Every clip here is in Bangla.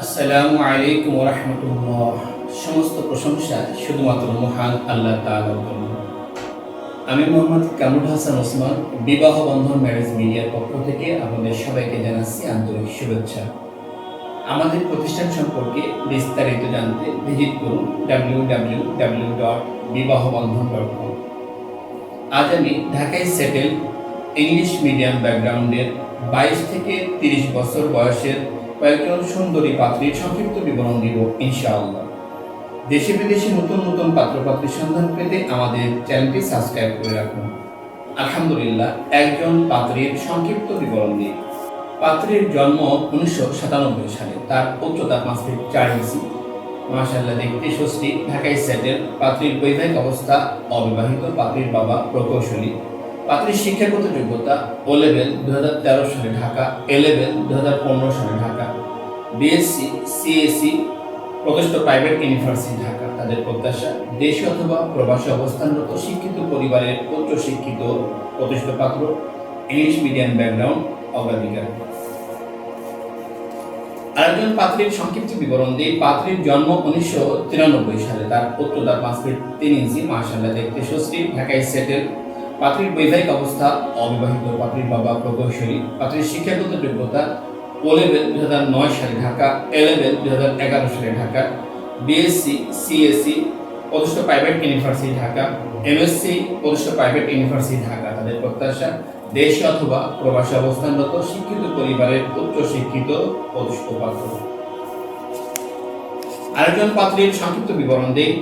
আসসালামু আলাইকুম রহমতুল্লাহ সমস্ত প্রশংসা শুধুমাত্র মহান আল্লাহ তাআলার আমি মোহাম্মদ কামরুল হাসান ওসমান, বিবাহ বন্ধন ম্যারেজ মিডিয়ার পক্ষ থেকে আপনাদের সবাইকে জানাচ্ছি আন্তরিক শুভেচ্ছা। আমাদের প্রতিষ্ঠান সম্পর্কে বিস্তারিত জানতে ভিজিট করুন ডাব্লিউ ডাব্লিউ ডাব্লিউ ডট বিবাহ বন্ধন ডট কম আজ আমি ঢাকায় সেটেল ইংলিশ মিডিয়াম ব্যাকগ্রাউন্ডের বাইশ থেকে তিরিশ বছর বয়সের কয়েকজন সুন্দরী পাত্রীর সংক্ষিপ্ত বিবরণ দিব, ইনশাআল্লাহ। দেশে বিদেশে নতুন নতুন পাত্রপাত্রীর সন্ধান পেতে আমাদের চ্যানেলটি সাবস্ক্রাইব করে রাখুন। আলহামদুলিল্লাহ, একজন পাত্রীর সংক্ষিপ্ত বিবরণ দিই। পাত্রীর জন্ম উনিশশো সাতানব্বই সালে, তার উচ্চতা পাঁচ ফিট চার ইঞ্চি মাশাল্লাহ দেখতে সুস্থি ঢাকায় সেটেল। পাত্রীর বৈবাহিক অবস্থা, অবিবাহিত পাত্রীর বাবা প্রকৌশলী। পাত্রীর শিক্ষাগত যোগ্যতা ও লেভেল দু সালে ঢাকা এ লেভেল দু সালে ঢাকা বিএসসি সিএসসি প্রতিষ্ঠিত প্রাইভেট ইউনিভার্সিটি ঢাকা। তাদের প্রত্যাশা, দেশে অথবা প্রবাসী অবস্থানরত শিক্ষিত পরিবারের উচ্চ শিক্ষিত প্রতিষ্ঠিত পাত্র ইংলিশ মিডিয়াম ব্যাকগ্রাউন্ড অগ্রাধিকার। আরেকজন পাত্রীর সংক্ষিপ্ত বিবরণ দিয়ে পাত্রীর জন্ম উনিশশো তিরানব্বই সালে। তার উচ্চতা পাঁচ ফিট তিন ইঞ্চি মাসাল্লাহ দেখতে সুশ্রী ঢাকায় সেটেল পাত্রীর বৈবাহিক অবস্থা, অবিবাহিত পাত্রীর বাবা প্রকৌশলী পাত্রীর শিক্ষাগত যোগ্যতা ও লেভেল দু হাজার নয় সালে ঢাকা এ লেভেল দু হাজার এগারো সালে ঢাকা বিএসসি সিএসসি প্রতিষ্ঠিত প্রাইভেট ইউনিভার্সিটি ঢাকা এমএসসি প্রতিষ্ঠিত প্রাইভেট ইউনিভার্সিটি ঢাকা। তাদের প্রত্যাশা, দেশে অথবা প্রবাসী অবস্থানরত শিক্ষিত পরিবারের উচ্চ শিক্ষিত প্রতিষ্ঠিত পাত্র। আরেকজন পাত্রীর সংক্ষিপ্ত বিবরণ দেই।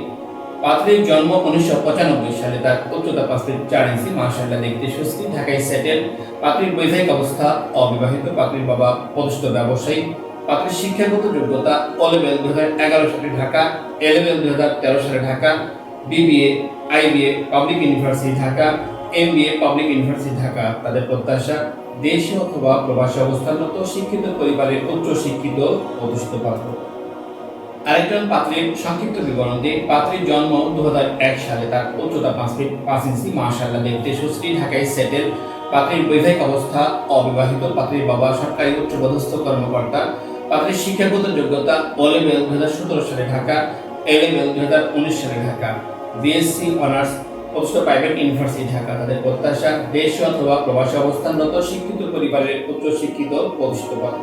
পাত্রীর জন্ম উনিশশো পঁচানব্বই সালে তার উচ্চতা পাঁচ ফিট চার ইঞ্চি মাসাল্লাহ দেখতে সুস্থি ঢাকায় সেটেল। পাত্রীর বৈবাহিক অবস্থা, অবিবাহিত। পাত্রীর বাবা প্রতিষ্ঠিত ব্যবসায়ী। পাত্রীর শিক্ষাগত যোগ্যতা ও লেভেল দু হাজার এগারো সালে ঢাকা এ লেভেল দু হাজার তেরো সালে Dhaka BBA IBA public university Dhaka MBA public university Dhaka. তাদের প্রত্যাশা, দেশে অথবা প্রবাসী অবস্থানরত, শিক্ষিত পরিবারের উচ্চ শিক্ষিত প্রতিষ্ঠিত পাত্র। আরেকজন পাত্রীর সংক্ষিপ্ত বিবরণ দিই পাত্রীর জন্ম দু হাজার এক সালে তার উচ্চতা পাঁচ ফিট পাঁচ ইঞ্চি মাশাল্লাহ দেখতে সুশ্রী। ঢাকায় সেটেল পাত্রীর বৈবাহিক অবস্থা, অবিবাহিত পাত্রীর বাবা সরকারি উচ্চপদস্থ কর্মকর্তা, পাত্রীর শিক্ষাগত যোগ্যতা ও লেভেল দু হাজার সতেরো সালে ঢাকা এ লেভেল দু হাজার উনিশ সালে ঢাকা। বিএসসি অনার্স প্রতিষ্ঠিত প্রাইভেট ইউনিভার্সিটি ঢাকা। তাদের প্রত্যাশা দেশ অথবা প্রবাসী অবস্থানরত শিক্ষিত পরিবারের উচ্চ শিক্ষিত প্রতিষ্ঠিত পাত্র।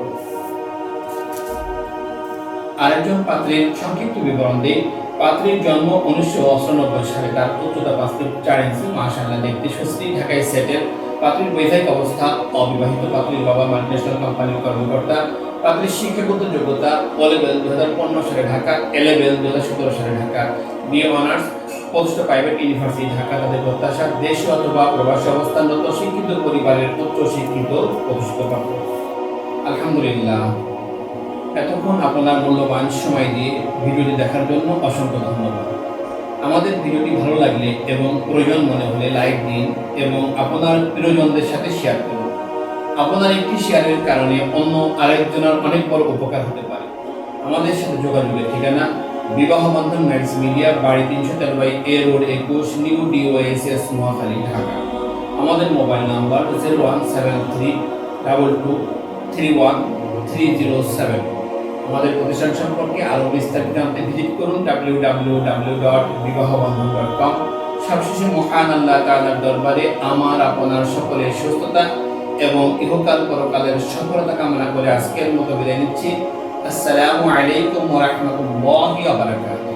আরেকজন পাত্রের সংক্ষিপ্ত বিবরণ দিই পাত্রীর জন্ম উনিশশো অষ্টানব্বই সালে, তার উচ্চতা পাঁচ ফিট চার ইঞ্চি। মাশাল্লাহ দেখতে সুস্থি ঢাকায় সেটেল। পাত্রীর বৈবাহিক অবস্থা, অবিবাহিত। পাত্রীর বাবা মাল্টিনেশনাল কোম্পানির কর্মকর্তা। পাত্রীর শিক্ষাগত যোগ্যতা ও লেভেল দু হাজার পনেরো সালে ঢাকা এ লেভেল দু হাজার সতেরো সালে ঢাকা। বিএ অনার্স প্রতিষ্ঠিত প্রাইভেট ইউনিভার্সিটি, ঢাকা। তাদের প্রত্যাশা দেশে অথবা প্রবাসী অবস্থানরত শিক্ষিত পরিবারের উচ্চ শিক্ষিত প্রতিষ্ঠিত। পাত্র আলহামদুলিল্লাহ। এতক্ষণ আপনার মূল্যবান সময় দিয়ে ভিডিওটি দেখার জন্য অসংখ্য ধন্যবাদ। আমাদের ভিডিওটি ভালো লাগলে এবং প্রয়োজন মনে হলে লাইক দিন এবং আপনার প্রিয়জনদের সাথে শেয়ার করুন। আপনার একটি শেয়ারের কারণে অন্য আরেকজনের অনেক বড় উপকার হতে পারে। আমাদের সাথে যোগাযোগের ঠিকানা বিবাহ বন্ধন ম্যাক্স মিডিয়া, বাড়ি তিনশো তেরো বাই এ রোড একুশ, নিউ ডিওএসএস নোয়াখালী, ঢাকা। আমাদের mobile number zero one seven three double two three one three zero seven. আমাদের প্রতিষ্ঠান সম্পর্কে আরও বিস্তারিত জানতে ভিজিট করুন W W W dot Bibaho dot com সবশেষে মহান আল্লাহ তাআলার দরবারে আমার, আপনার সকলের সুস্থতা এবং ইহকাল পরকালের সফলতা কামনা করে আজকের মতো বিদায় নিচ্ছি। আসসালামু আলাইকুম ওয়া রাহমাতুল্লাহি ওয়া বারাকাতুহু।